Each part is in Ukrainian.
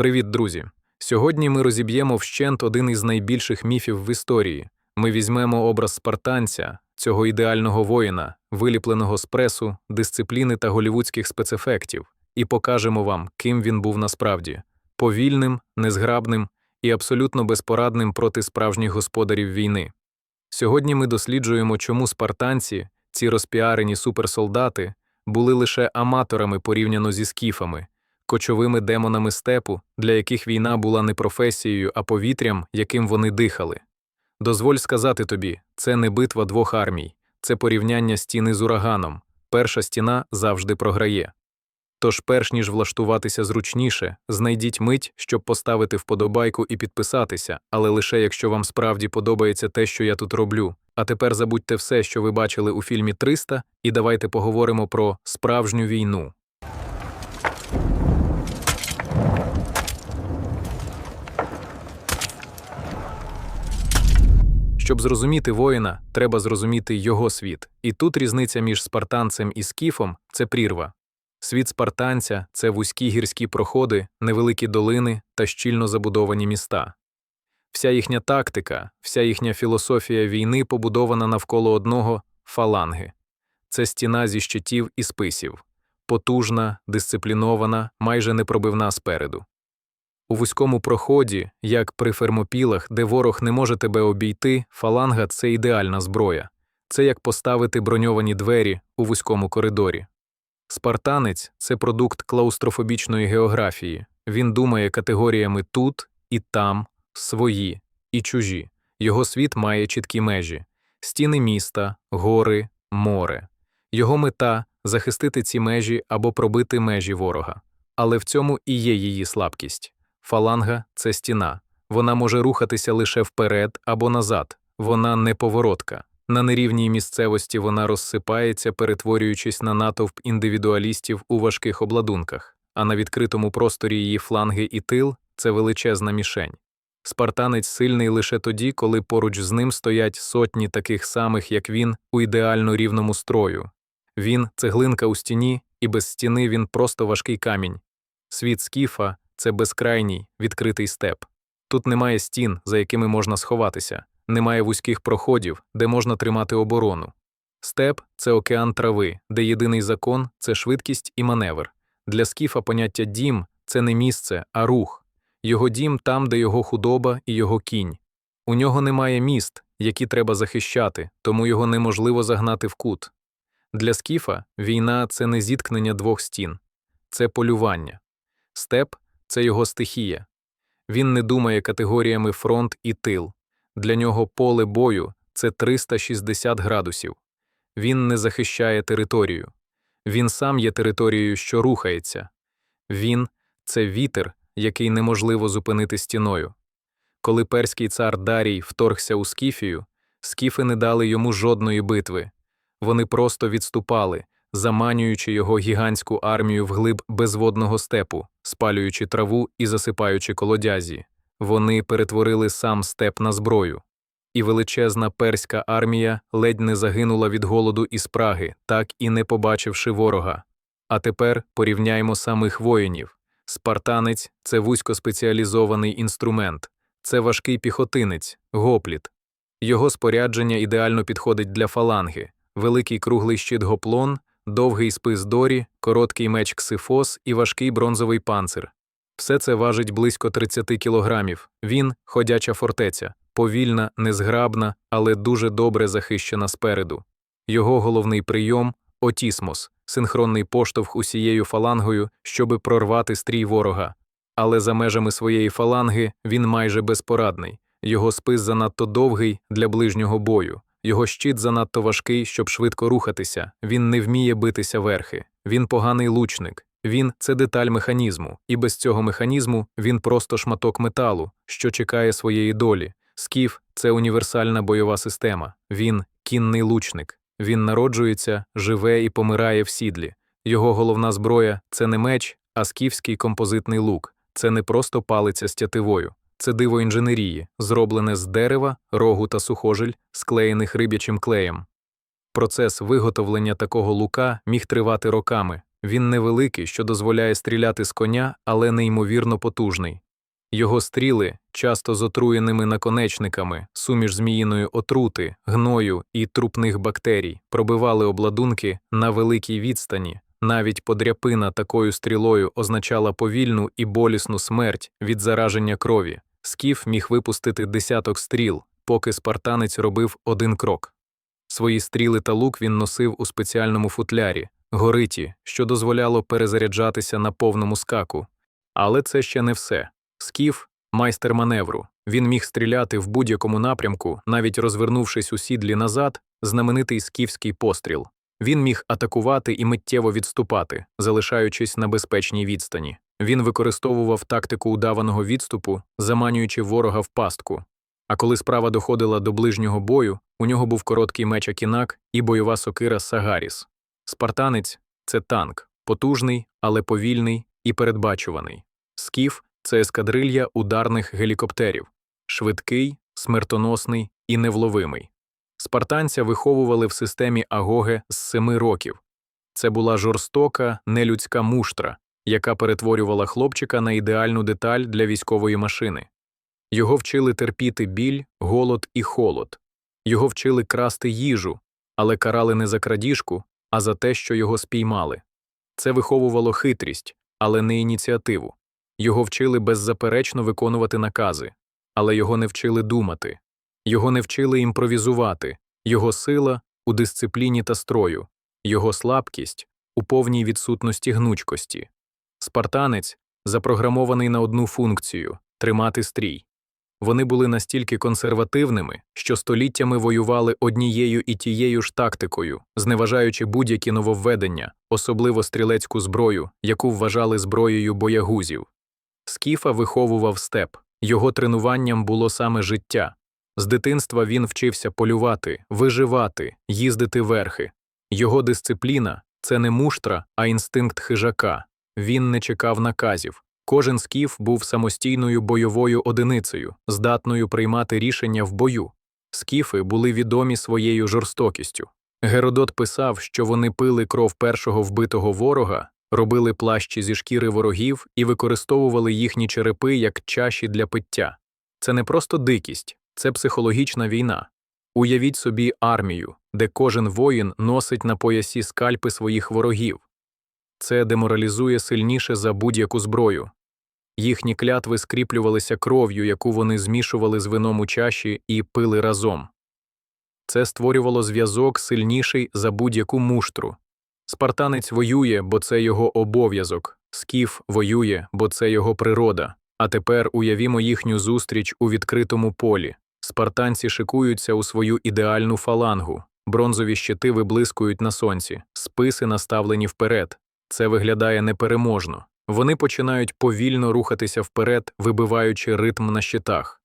Привіт, друзі! Сьогодні ми розіб'ємо вщент один із найбільших міфів в історії. Ми візьмемо образ спартанця, цього ідеального воїна, виліпленого з пресу, дисципліни та голівудських спецефектів, і покажемо вам, ким він був насправді повільним, незграбним і абсолютно безпорадним проти справжніх господарів війни. Сьогодні ми досліджуємо, чому спартанці, ці розпіарені суперсолдати, були лише аматорами порівняно зі скіфами, кочовими демонами степу, для яких війна була не професією, а повітрям, яким вони дихали. Дозволь сказати тобі, це не битва двох армій, це порівняння стіни з ураганом. Перша стіна завжди програє. Тож, перш ніж влаштуватися зручніше, знайдіть мить, щоб поставити вподобайку і підписатися, але лише якщо вам справді подобається те, що я тут роблю. А тепер забудьте все, що ви бачили у фільмі 300, і давайте поговоримо про справжню війну. Щоб зрозуміти воїна, треба зрозуміти його світ. І тут різниця між спартанцем і скіфом це прірва. Світ спартанця це вузькі гірські проходи, невеликі долини та щільно забудовані міста. Вся їхня тактика, вся їхня філософія війни побудована навколо одного фаланги це стіна зі щитів і списів, потужна, дисциплінована, майже непробивна спереду. У вузькому проході, як при фермопілах, де ворог не може тебе обійти, фаланга це ідеальна зброя, це як поставити броньовані двері у вузькому коридорі. Спартанець це продукт клаустрофобічної географії. Він думає категоріями тут і там, свої і чужі. Його світ має чіткі межі: стіни міста, гори, море. Його мета захистити ці межі або пробити межі ворога. Але в цьому і є її слабкість. Фаланга це стіна. Вона може рухатися лише вперед або назад. Вона не поворотка. На нерівній місцевості вона розсипається, перетворюючись на натовп індивідуалістів у важких обладунках, а на відкритому просторі її фланги і тил це величезна мішень. Спартанець сильний лише тоді, коли поруч з ним стоять сотні таких самих, як він, у ідеально рівному строю. Він цеглинка у стіні, і без стіни він просто важкий камінь. Світ скіфа це безкрайній, відкритий степ. Тут немає стін, за якими можна сховатися, немає вузьких проходів, де можна тримати оборону. Степ це океан трави, де єдиний закон це швидкість і маневр. Для скіфа поняття дім це не місце, а рух. Його дім там, де його худоба і його кінь. У нього немає міст, які треба захищати, тому його неможливо загнати в кут. Для скіфа війна це не зіткнення двох стін, це полювання. Степ це його стихія. Він не думає категоріями фронт і тил. Для нього поле бою це 360 градусів. Він не захищає територію. Він сам є територією, що рухається. Він це вітер, який неможливо зупинити стіною. Коли перський цар Дарій вторгся у Скіфію, скіфи не дали йому жодної битви. Вони просто відступали, заманюючи його гігантську армію вглиб безводного степу, спалюючи траву і засипаючи колодязі. Вони перетворили сам степ на зброю. І величезна перська армія ледь не загинула від голоду і спраги, так і не побачивши ворога. А тепер порівняймо самих воїнів. Спартанець це вузькоспеціалізований інструмент, це важкий піхотинець, гопліт. Його спорядження ідеально підходить для фаланги, великий круглий щит гоплон, довгий спис дорі, короткий меч ксифос і важкий бронзовий панцир. Все це важить близько 30 кілограмів. Він ходяча фортеця, повільна, незграбна, але дуже добре захищена спереду. Його головний прийом отісмос, синхронний поштовх усією фалангою, щоби прорвати стрій ворога. Але за межами своєї фаланги він майже безпорадний. Його спис занадто довгий для ближнього бою. Його щит занадто важкий, щоб швидко рухатися, він не вміє битися верхи, він поганий лучник, він це деталь механізму, і без цього механізму він просто шматок металу, що чекає своєї долі. Скіф це універсальна бойова система, він кінний лучник, він народжується, живе і помирає в сідлі. Його головна зброя це не меч, а скіфський композитний лук, це не просто палиця з тятивою. Це диво інженерії, зроблене з дерева, рогу та сухожиль, склеєних риб'ячим клеєм. Процес виготовлення такого лука міг тривати роками, Він невеликий, що дозволяє стріляти з коня, але неймовірно потужний. Його стріли, часто з отруєними наконечниками, суміш зміїної отрути, гною і трупних бактерій, пробивали обладунки на великій відстані. Навіть подряпина такою стрілою означала повільну і болісну смерть від зараження крові. Скіф міг випустити десяток стріл, поки спартанець робив один крок. Свої стріли та лук він носив у спеціальному футлярі, гориті, що дозволяло перезаряджатися на повному скаку. Але це ще не все. Скіф майстер маневру. Він міг стріляти в будь-якому напрямку, навіть розвернувшись у сідлі назад, знаменитий скіфський постріл. Він міг атакувати і миттєво відступати, залишаючись на безпечній відстані. Він використовував тактику удаваного відступу, заманюючи ворога в пастку. А коли справа доходила до ближнього бою, у нього був короткий меч Акінак і бойова сокира Сагаріс. Спартанець це танк, потужний, але повільний і передбачуваний. Скіф це ескадрилья ударних гелікоптерів, швидкий, смертоносний і невловимий. Спартанця виховували в системі Агоге з семи років. Це була жорстока, нелюдська муштра, яка перетворювала хлопчика на ідеальну деталь для військової машини. Його вчили терпіти біль, голод і холод. Його вчили красти їжу, але карали не за крадіжку, а за те, що його спіймали. Це виховувало хитрість, але не ініціативу. Його вчили беззаперечно виконувати накази, але його не вчили думати, його не вчили імпровізувати, його сила у дисципліні та строю, його слабкість у повній відсутності гнучкості. Спартанець запрограмований на одну функцію тримати стрій. Вони були настільки консервативними, що століттями воювали однією і тією ж тактикою, зневажаючи будь-які нововведення, особливо стрілецьку зброю, яку вважали зброєю боягузів. Скіфа виховував степ, його тренуванням було саме життя. З дитинства він вчився полювати, виживати, їздити верхи. Його дисципліна це не муштра, а інстинкт хижака. Він не чекав наказів. Кожен скіф був самостійною бойовою одиницею, здатною приймати рішення в бою. Скіфи були відомі своєю жорстокістю. Геродот писав, що вони пили кров першого вбитого ворога, робили плащі зі шкіри ворогів і використовували їхні черепи як чаші для пиття. Це не просто дикість, це психологічна війна. Уявіть собі армію, де кожен воїн носить на поясі скальпи своїх ворогів. Це деморалізує сильніше за будь-яку зброю. Їхні клятви скріплювалися кров'ю, яку вони змішували з вином у чаші і пили разом. Це створювало зв'язок сильніший за будь-яку муштру. Спартанець воює, бо це його обов'язок, скіф воює, бо це його природа. А тепер уявімо їхню зустріч у відкритому полі. Спартанці шикуються у свою ідеальну фалангу, бронзові щити виблискують на сонці, списи наставлені вперед. Це виглядає непереможно. Вони починають повільно рухатися вперед, вибиваючи ритм на щитах.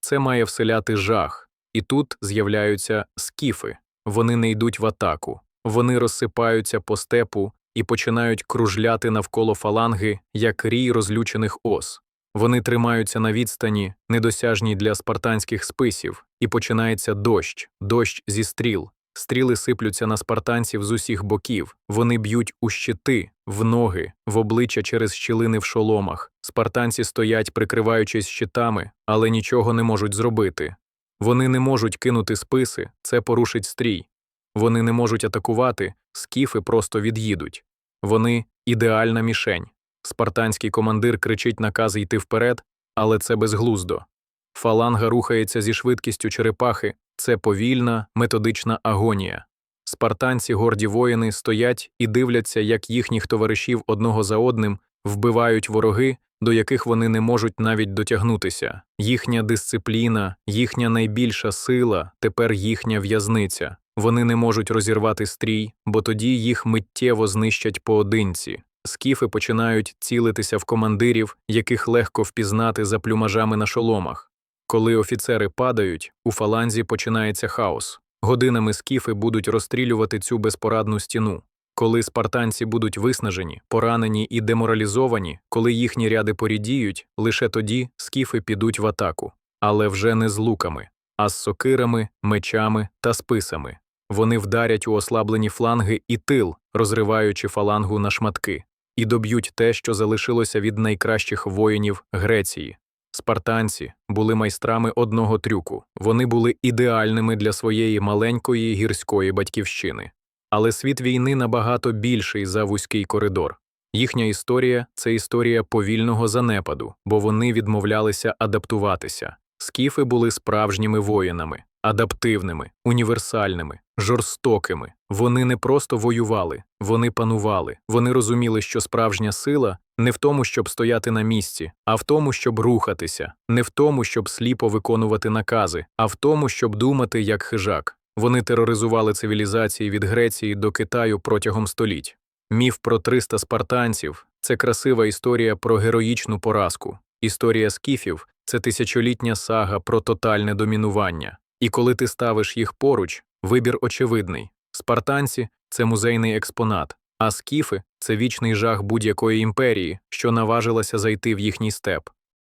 Це має вселяти жах, і тут з'являються скіфи. Вони не йдуть в атаку, вони розсипаються по степу і починають кружляти навколо фаланги, як рій розлючених ос. Вони тримаються на відстані, недосяжній для спартанських списів, і починається дощ, дощ зі стріл. Стріли сиплються на спартанців з усіх боків, вони б'ють у щити, в ноги, в обличчя через щілини в шоломах. Спартанці стоять, прикриваючись щитами, але нічого не можуть зробити. Вони не можуть кинути списи, це порушить стрій. Вони не можуть атакувати, скіфи просто від'їдуть. Вони ідеальна мішень. Спартанський командир кричить накази йти вперед, але це безглуздо. Фаланга рухається зі швидкістю черепахи, це повільна, методична агонія. Спартанці, горді воїни, стоять і дивляться, як їхніх товаришів одного за одним вбивають вороги, до яких вони не можуть навіть дотягнутися. Їхня дисципліна, їхня найбільша сила, тепер їхня в'язниця. Вони не можуть розірвати стрій, бо тоді їх миттєво знищать поодинці. Скіфи починають цілитися в командирів, яких легко впізнати за плюмажами на шоломах. Коли офіцери падають, у фаланзі починається хаос. Годинами скіфи будуть розстрілювати цю безпорадну стіну. Коли спартанці будуть виснажені, поранені і деморалізовані, коли їхні ряди порідіють, лише тоді скіфи підуть в атаку, але вже не з луками, а з сокирами, мечами та списами. Вони вдарять у ослаблені фланги і тил, розриваючи фалангу на шматки, і доб'ють те, що залишилося від найкращих воїнів Греції. Спартанці були майстрами одного трюку, вони були ідеальними для своєї маленької гірської батьківщини. Але світ війни набагато більший за вузький коридор. Їхня історія це історія повільного занепаду, бо вони відмовлялися адаптуватися. Скіфи були справжніми воїнами, адаптивними, універсальними, жорстокими. Вони не просто воювали, вони панували. Вони розуміли, що справжня сила не в тому, щоб стояти на місці, а в тому, щоб рухатися, не в тому, щоб сліпо виконувати накази, а в тому, щоб думати як хижак. Вони тероризували цивілізації від Греції до Китаю протягом століть. Міф про 300 спартанців це красива історія про героїчну поразку. Історія скіфів це тисячолітня сага про тотальне домінування. І коли ти ставиш їх поруч, вибір очевидний. Спартанці це музейний експонат, а скіфи це вічний жах будь-якої імперії, що наважилася зайти в їхній степ.